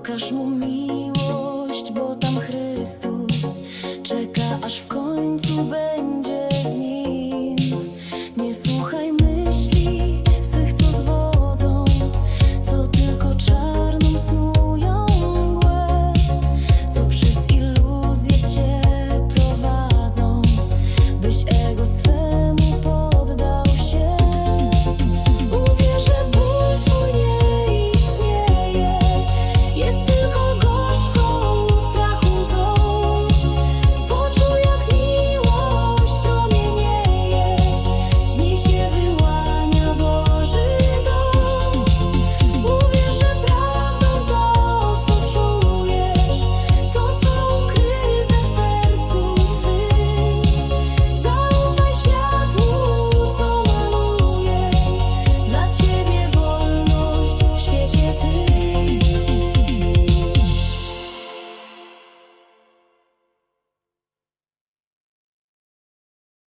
Pokaż mu miłość, bo tam Chrystus.